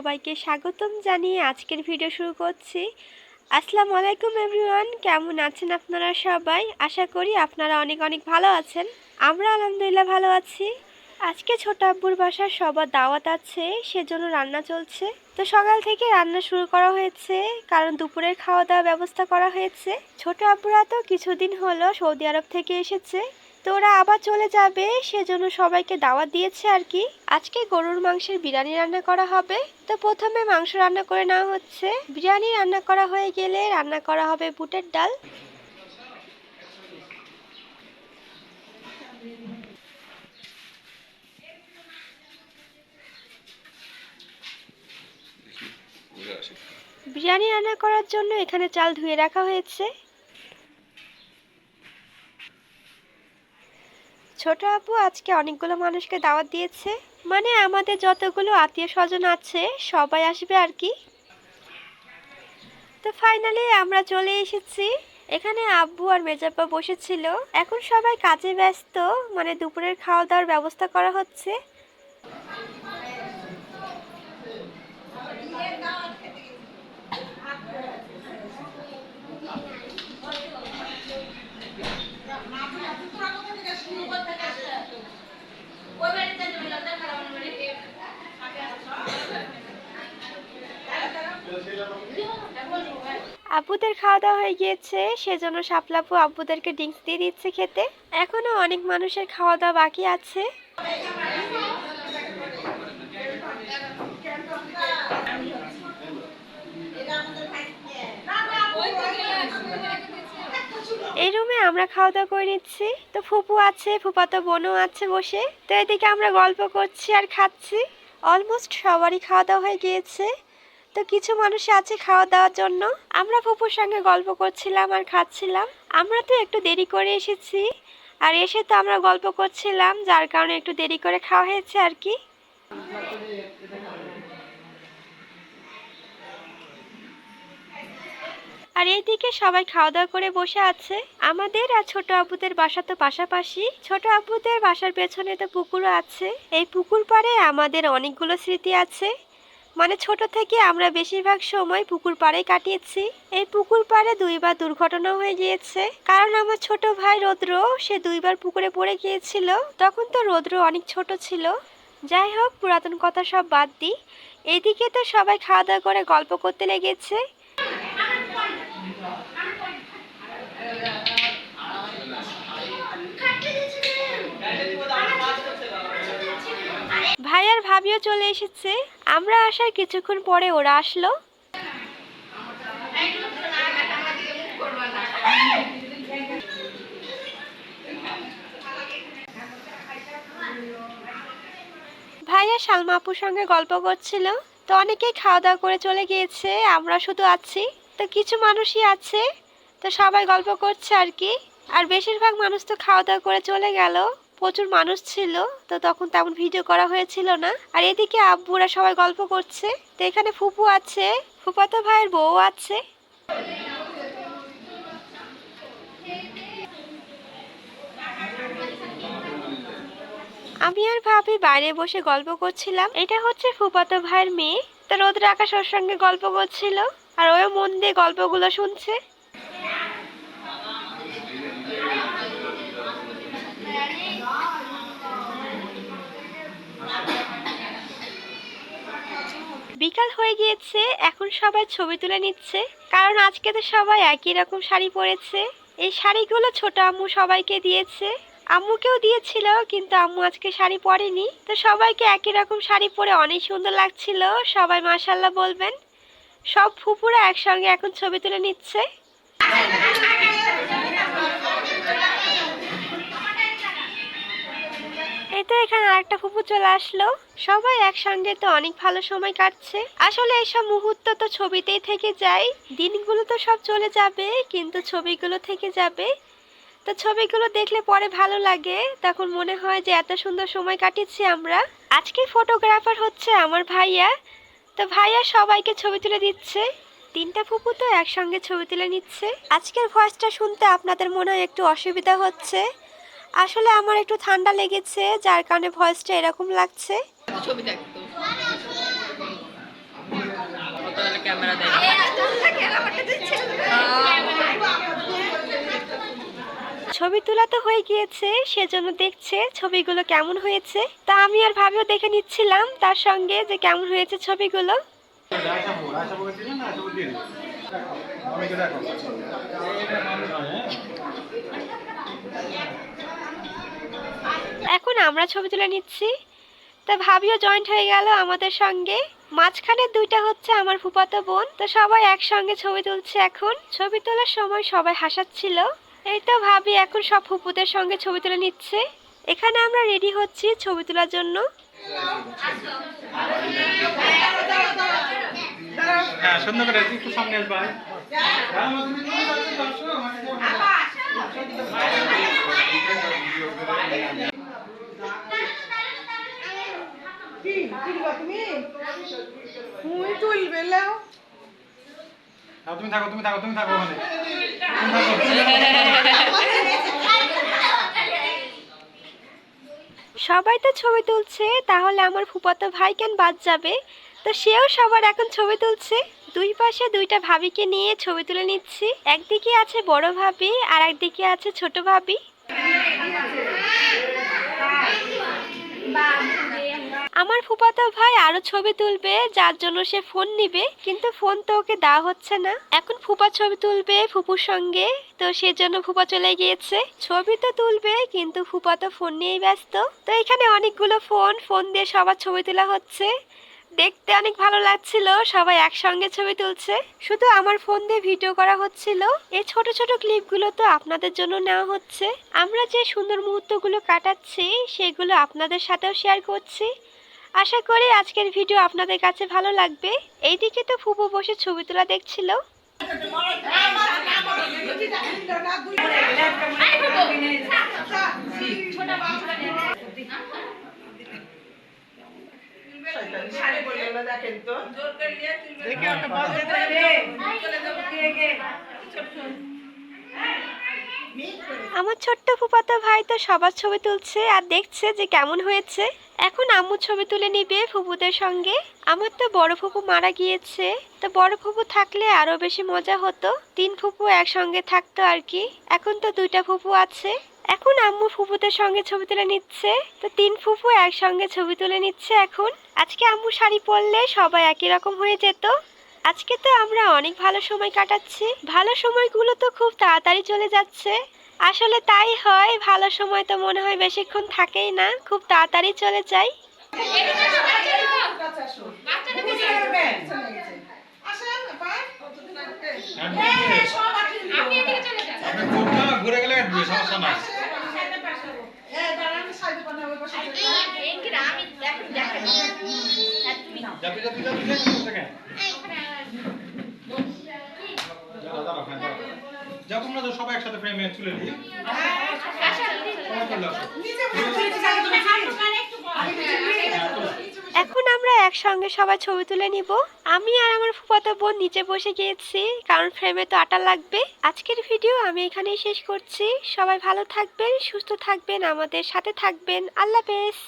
সবাইকে স্বাগতম জানিয়ে আজকের ভিডিও শুরু করছি। আসসালামু আলাইকুম এভরিওয়ান কেমন আছেন আপনারা সবাই? আশা করি আপনারা অনেক অনেক ভালো আছেন। আমরা আলহামদুলিল্লাহ ভালো আছি। আজকে ছোট আব্বুর বাসার সবার দাওয়াত আছে, সেজন্য রান্না চলছে। তো সকাল থেকে রান্না শুরু করা হয়েছে, কারণ দুপুরের খাওয়া দাওয়া ব্যবস্থা করা হয়েছে। ছোট আব্বুরা তো কিছুদিন হলো সৌদি আরব থেকে এসেছে। তো ওরা আবার চলে যাবে সেজন্য সবাইকে দাওয়াত দিয়েছে আর কি। আজকে গরুর মাংসের বিরিয়ানি রান্না করা হবে। তো প্রথমে মাংস রান্না করে নেওয়া হচ্ছে। বিরিয়ানি রান্না করা হয়ে গেলে রান্না করা হবে বুটের ডাল। বিরিয়ানি রান্না করার জন্য এখানে চাল ধুয়ে রাখা হয়েছে। ছোট আপু আজকে অনেকগুলো মানুষকে দাওয়াত দিয়েছে। মানে আমাদের যতগুলো আত্মীয় স্বজন আছে, সবাই আসবে আর কি। তো ফাইনালি আমরা চলে এসেছি। এখানে আব্বু আর মেজাপ্পা বসেছিল। এখন সবাই কাজে ব্যস্ত মানে দুপুরের খাওয়া দাওয়ার ব্যবস্থা করা হচ্ছে। আব্বুদের খাওয়া দাওয়া হয়ে গিয়েছে, সেজন্য সাপলাপু আব্বুদেরকে ড্রিঙ্কস দিয়ে দিচ্ছে খেতে। এখনও অনেক মানুষের খাওয়া দাওয়া বাকি আছে। এই রুমে আমরা খাওয়া দাওয়া করে নিচ্ছি। তো ফুপু আছে ফুপাতো বোনও আছে বসে। তো এদিকে আমরা গল্প করছি আর খাচ্ছি। অলমোস্ট সবারই খাওয়া দাওয়া হয়ে গিয়েছে। তো কিছু মানুষ আছে খাওয়া দাওয়ার জন্য? আমরা ফুপুর সঙ্গে গল্প করছিলাম আর খাচ্ছিলাম। আমরা তো একটু দেরি করে এসেছি। আর এসে তো আমরা গল্প করছিলাম, যার কারণে একটু দেরি করে খাওয়া হয়েছে আর কি। আর এইদিকে সবাই খাওয়া দাওয়া করে বসে আছে। আমাদের আর ছোট আব্বুদের বাসা তো পাশাপাশি। ছোট আব্বুদের বাসার পেছনে তো পুকুরও আছে। এই পুকুর পাড়ে আমাদের অনেকগুলো স্মৃতি আছে। মানে ছোট থেকে আমরা বেশিরভাগ সময় পুকুর পাড়ে কাটিয়েছি। এই পুকুর পাড়ে দুইবার দুর্ঘটনা হয়ে গিয়েছে। কারণ আমার ছোট ভাই রৌদ্র, সে দুইবার পুকুরে পড়ে গিয়েছিল। তখন তো রৌদ্র অনেক ছোট ছিল। যাই হোক, পুরাতন কথা সব বাদ দিই। এদিকে তো সবাই খাওয়া দাওয়া করে গল্প করতে লেগেছে। ভাই আর ভাবিও চলে এসেছে। আমরা আসার কিছুক্ষণ পরে ওরা আসলো। ভাইয়া সালমা আপুর সঙ্গে গল্প করছিল। তো অনেকেই খাওয়া দাওয়া করে চলে গিয়েছে, আমরা শুধু আছি। তো কিছু মানুষই আছে। তো সবাই গল্প করছে আর কি। আর বেশিরভাগ মানুষ তো খাওয়া দাওয়া করে চলে গেল। প্রচুর মানুষ ছিল, তো তখন তেমন ভিডিও করা হয়েছিল না। আর এদিকে আব্বুরা সবাই গল্প করছে। তো এখানে ফুপু আছে, ফুপাতো ভাইয়ের বউ আছে। আমি আর ভাবি বাইরে বসে গল্প করছিলাম। এটা হচ্ছে ফুপাতো ভাইয়ের মেয়ে। তো রোদ্র আকাশ ওর সঙ্গে গল্প করছিল, আর ওই মন দিয়ে গল্পগুলো শুনছে। বিকাল হয়ে গিয়েছে, এখন সবাই ছবি তুলে নিচ্ছে। কারণ আজকে তো সবাই একই রকম শাড়ি পরেছে। এই শাড়িগুলো ছোট আম্মু সবাইকে দিয়েছে। আম্মুকেও দিয়েছিল, কিন্তু আম্মু আজকে শাড়ি পরেনি। তো সবাইকে একই রকম শাড়ি পরে অনেক সুন্দর লাগছিল, সবাই মাশাল্লাহ বলবেন। সব ফুপুরা একসঙ্গে এখন ছবি তুলে নিচ্ছে। এই তো এখানে আরেকটা ফুপু চলে আসলো। সবাই একসঙ্গে তো অনেক ভালো সময় কাটছে। আসলে এইসব মুহূর্ত তো ছবিতেই থেকে যায়। দিনগুলো তো সব চলে যাবে, কিন্তু ছবিগুলো থেকে যাবে। তো ছবিগুলো দেখলে পরে ভালো লাগে। তখন মনে হয় যে এত সুন্দর সময় কাটিয়েছি আমরা। আজকে ফটোগ্রাফার হচ্ছে আমার ভাইয়া। তো ভাইয়া সবাইকে ছবি তুলে দিচ্ছে। তিনটা ফুপু তো একসঙ্গে ছবি তুলে নিচ্ছে। আজকের ভয়েসটা শুনতে আপনাদের মনে হয় একটু অসুবিধা হচ্ছে। আসলে আমার একটু ঠান্ডা লেগেছে যার কারণে ভয়েসটা এরকম লাগছে। ছবি ক্যামেরা ছবি তোলা তো হয়ে গিয়েছে সেজন্য দেখছে ছবিগুলো কেমন হয়েছে। তা আমি আর ভাবেও দেখে নিচ্ছিলাম তার সঙ্গে যে কেমন হয়েছে ছবিগুলো। দেখো। এখন আমরা ছবি তুলে নিচ্ছি। তা ভাবিও জয়েন্ট হয়ে গেল আমাদের সঙ্গে। মাঝখানে দুইটা হচ্ছে আমার ফুপাতো বোন। তো সবাই একসঙ্গে ছবি তুলছে এখন। ছবি তোলার সময় সবাই হাসাচ্ছিল। এই তো ভাবি এখন সব ফুপুদের সঙ্গে ছবি তুলে নিচ্ছে। এখানে আমরা রেডি হচ্ছি ছবি তোলার জন্য। হ্যাঁ সুন্দর করে একটু সামনে আসবা কি? তুলবা তুমি? মুই তুলবে লাও হ্যাঁ, তুমি থাকো তুমি থাকো তুমি থাকো ওখানে। তুমি থাকো। সবাই তো ছবি তুলছে তাহলে আমার ফুপাতো ভাই কেন বাদ যাবে? তো সেও সবার এখন ছবি তুলছে। দুই পাশে দুইটা ভাবিকে নিয়ে ছবি তুলে নিচ্ছি। একদিকে আছে বড় ভাবি আর একদিকে আছে ছোট ভাবি। আমার ফুপাতো ভাই আরও ছবি তুলবে, যার জন্য সে ফোন নিবে, কিন্তু ফোন তো ওকে দেওয়া হচ্ছে না। এখন ফুপা ছবি তুলবে ফুপুর সঙ্গে, তো সেজন্য ফুপা চলে গিয়েছে। ছবি তো তুলবে, কিন্তু ফুপা তো ফোন নিয়েই ব্যস্ত। তো এখানে অনেকগুলো ফোন ফোন দিয়ে সবার ছবি তোলা হচ্ছে। দেখতে অনেক ভালো লাগছিল, সবাই একসঙ্গে ছবি তুলছে। শুধু আমার ফোন দিয়ে ভিডিও করা হচ্ছিল। এই ছোট ছোট ক্লিপগুলো তো আপনাদের জন্য নেওয়া হচ্ছে। আমরা যে সুন্দর মুহূর্তগুলো কাটাচ্ছি, সেগুলো আপনাদের সাথেও শেয়ার করছি। আশা করি আজকের ভিডিও আপনাদের কাছে ভালো লাগবে। এইদিকে তো ফুপু বসে ছবি তোলা দেখছিল। দেখেন তো দেখে একটা বাজে রে আমার ছোট্ট ফুপাতো ভাই তো সবার ছবি তুলছে আর দেখছে যে কেমন হয়েছে। এখন আম্মু ছবি তুলে নিবে ফুপুদের সঙ্গে। আমার তো বড় ফুপু মারা গিয়েছে। তো বড় ফুপু থাকলে আরও বেশি মজা হতো। তিন ফুপু একসঙ্গে থাকতো আর কি। এখন তো দুইটা ফুপু আছে। এখন আম্মু ফুপুদের সঙ্গে ছবি তুলে নিচ্ছে। তো তিন ফুপু একসঙ্গে ছবি তুলে নিচ্ছে এখন। আজকে আম্মু শাড়ি পরলে সবাই একই রকম হয়ে যেত। আজকে তো আমরা অনেক ভালো সময় কাটাচ্ছি ভালো সময়গুলো তো খুব তাড়াতাড়ি চলে যাচ্ছে আসলে তাই হয় ভালো সময় তো মনে হয় বেশিক্ষণ থাকেই না খুব তাড়াতাড়ি চলে যায় আসেন আপা আপনি খুব না ঘুরে গেলে কাটবে সমস্যা নাই এই দাঁড়ান সাইডে কোণে ওই পাশে যাবি যাবি যাবি যাবি থেকে দাঁড়াও, দাঁড়াও, হ্যাঁ, দাঁড়াও। যাও তোমরা তো সবাই একসাথে ফ্রেমে চলে তুমি এখন আমরা একসঙ্গে সবাই ছবি তুলে নিব। আমি আর আমার ফুফাতো বোন নিচে বসে গিয়েছি, কারণ ফ্রেমে তো আটা লাগবে। আজকের ভিডিও আমি এখানেই শেষ করছি। সবাই ভালো থাকবেন, সুস্থ থাকবেন, আমাদের সাথে থাকবেন। আল্লাহ হাফেজ।